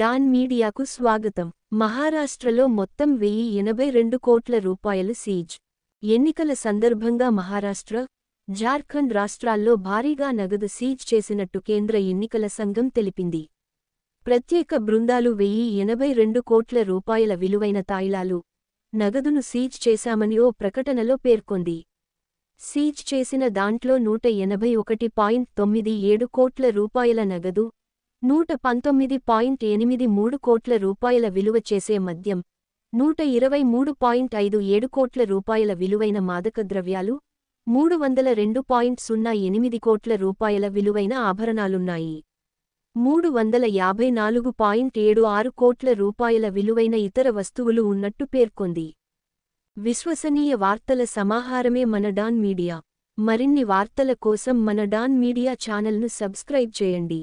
Don మీడియాకు స్వాగతం. మహారాష్ట్రలో మొత్తం వెయ్యి ఎనభై రెండు కోట్ల రూపాయలు సీజ్. ఎన్నికల సందర్భంగా మహారాష్ట్ర జార్ఖండ్ రాష్ట్రాల్లో భారీగా నగదు సీజ్ చేసినట్టు కేంద్ర ఎన్నికల సంఘం తెలిపింది. ప్రత్యేక బృందాలు వెయ్యి ఎనభై రెండు కోట్ల రూపాయల విలువైన తాయిలాలు నగదును సీజ్ చేశామని ఓ ప్రకటనలో పేర్కొంది. సీజ్ చేసిన దాంట్లో నూట ఎనభై ఒకటి పాయింట్ తొమ్మిది ఏడు కోట్ల రూపాయల నగదు నూట పంతొమ్మిది పాయింట్ ఎనిమిది మూడు కోట్ల రూపాయల విలువ చేసే మద్యం నూట ఇరవై మూడు పాయింట్ ఐదు ఏడు కోట్ల రూపాయల విలువైన మాదక ద్రవ్యాలు మూడు వందల రెండు పాయింట్ సున్నా ఎనిమిది కోట్ల రూపాయల విలువైన ఆభరణాలున్నాయి. మూడు వందల యాభై నాలుగు పాయింట్ ఏడు ఆరు కోట్ల రూపాయల విలువైన ఇతర వస్తువులు ఉన్నట్టు పేర్కొంది. విశ్వసనీయ వార్తల సమాహారమే మన డాన్ మీడియా. మరిన్ని వార్తల కోసం మన డాన్ మీడియా ఛానల్ను సబ్స్క్రైబ్ చేయండి.